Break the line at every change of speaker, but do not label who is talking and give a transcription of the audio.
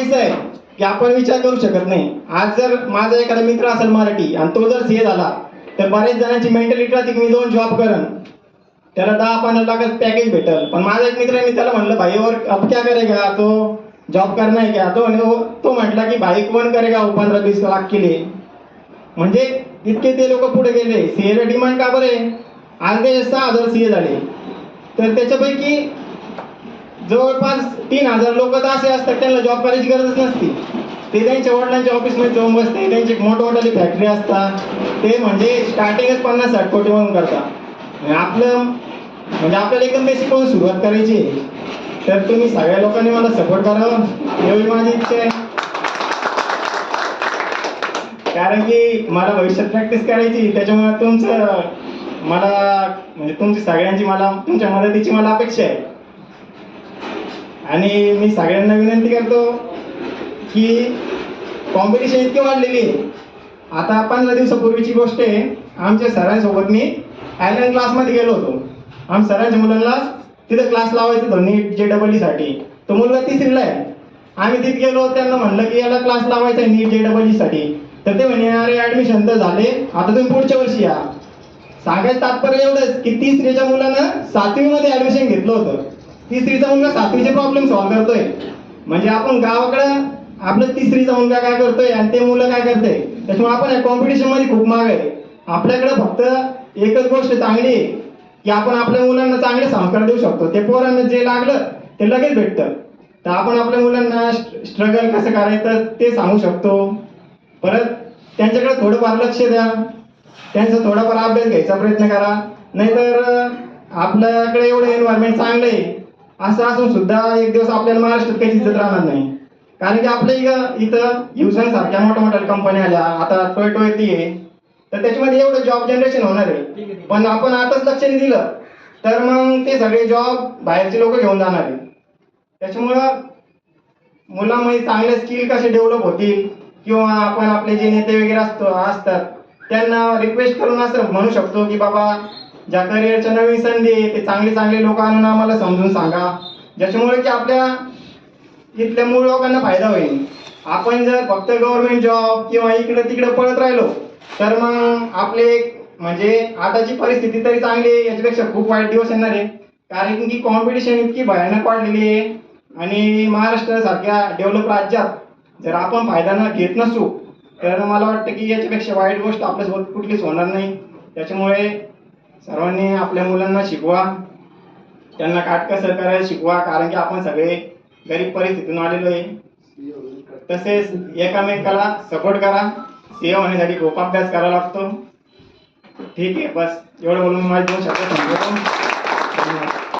पैसा आहे की आपण विचार करू शकत नाही. आज जर माझा एखादा मित्र असेल मराठी आणि तो जर सीए झाला तर बरेच जणांची मेंटॅलिटी राहते की मी दोन जॉब करन त्याला दहा पंधरा लाखाचं पॅकेज भेटल. पण माझा एक मित्र आहे, मी त्याला म्हटलं भाई और अब क्या करेगा? तो जॉब करना है क्या? तो म्हणे, तो म्हटला की भाई कोण करेगा पंधरा वीस लाख केले म्हणजे इतके ते लोक पुढे गेले. सीएला डिमांड का बरे आज ते सहा हजार सीए झाले. तर त्याच्यापैकी जवळपास तीन हजार लोक तर असे असतात त्यांना जॉब करायची गरजच नसती. ते त्यांच्या वडिलांच्या ऑफिसमध्ये जाऊन बसते त्यांची मोठमोठाली फॅक्टरी असतात ते म्हणजे स्टार्टिंगच पन्नास साठ कोटी म्हणून करतात. आणि आपलं म्हणजे आपल्याला एकदम बेसिकपासून सुरुवात करायची तर तुम्ही सगळ्या लोकांनी मला सपोर्ट करावं एवढी माझी इच्छा आहे. कारण की मला भविष्यात प्रॅक्टिस करायची त्याच्यामुळे तुमचं मला म्हणजे तुमची सगळ्यांची मला तुमच्या मदतीची मला अपेक्षा आहे. आणि मी सगळ्यांना विनंती करतो की कॉम्पिटिशन इतकी वाढलेली आता पंधरा दिवसापूर्वीची गोष्ट आहे. आमच्या सरांसोबत मी आयलंड क्लासमध्ये गेलो होतो. आम सरांच्या मुलांना तिथं क्लास लावायचं होतं नीट जे डबल ईसाठी तो मुलगा तिसरीला आहे. आम्ही तिथे गेलो त्यांना म्हणलं की याला क्लास लावायचा आहे नीट जे डबलसाठी. तर ते म्हणे अरे ऍडमिशन तर झाले. आता तुम्ही पुढच्या वर्षी या. सांगायचं तात्पर्य एवढंच की तिसरीच्या मुलानं सातवीमध्ये ऍडमिशन घेतलं होतं. तिसरीचा मुलगा सातवीचे प्रॉब्लेम सॉल्व्ह करतोय. म्हणजे आपण गावाकडं आपलं तिसरीचा मुलगा काय करतोय आणि ते मुलं काय करते त्याच्यामुळे आपण या कॉम्पिटिशनमध्ये खूप माग आहे. आपल्याकडे फक्त एकच गोष्ट चांगली आहे की आपण आपल्या मुलांना चांगले संस्कार देऊ शकतो. ते पोरांना जे लागलं ते लगेच भेटतं. तर आपण आपल्या मुलांना स्ट्रगल कसं करायचं ते सांगू शकतो. परत त्यांच्याकडे थोडंफार लक्ष द्या. त्यांचा थोडाफार अभ्यास घ्यायचा प्रयत्न करा. नाहीतर आपल्याकडे एवढं एन्व्हायरमेंट चांगलं आहे असं असून सुद्धा एक दिवस आपल्याला महाराष्ट्रात काही इज्जत राहणार नाही. कारण की आपल्या इथं इथं युसन सारख्या मोठ्या मोठ्या कंपन्या आल्या आता टोयटो येते. तर त्याच्यामध्ये एवढं जॉब जनरेशन होणार आहे. पण आपण आताच लक्ष नाही दिलं तर मग ते सगळे जॉब बाहेरचे लोक घेऊन जाणार आहे त्याच्यामुळं मुलांमध्ये चांगले स्किल कसे डेव्हलप होतील किंवा आपण आपले जे नेते वगैरे असतो असतात त्यांना रिक्वेस्ट करून असं म्हणू शकतो की बाबा ज्या करिअरच्या नवीन संधी आहे, ते चांगले चांगले लोक आणून आम्हाला समजून सांगा. ज्याच्यामुळे की आपल्या इथल्या मूळ लोकांना फायदा होईल. आपण जर फक्त गव्हर्नमेंट जॉब किंवा इकडं तिकडे पळत राहिलो तर मग आपले म्हणजे आताची परिस्थिती तरी चांगली आहे याच्यापेक्षा खूप वाईट दिवस येणार आहे. कारण की कॉम्पिटिशन इतकी भयानक वाढलेली आहे. आणि महाराष्ट्रासारख्या डेव्हलप राज्यात जर आपण फायदा न घेत नसू तर मला वाटतं की याच्यापेक्षा वाईट गोष्ट आपल्यासोबत कुठलीच होणार नाही. त्याच्यामुळे सर्वांनी आपल्या मुलांना शिकवा. त्यांना काटकसर करायला शिकवा कारण की आपण सगळे गरीब परिस्थितीतून आलेलो आहे. तसेच एकामेकाला सपोर्ट करा. सीए होण्यासाठी खूप अभ्यास करावा लागतो. ठीक आहे बस. एवढं बोलून माझे दोन शब्द सांगतो धन्यवाद.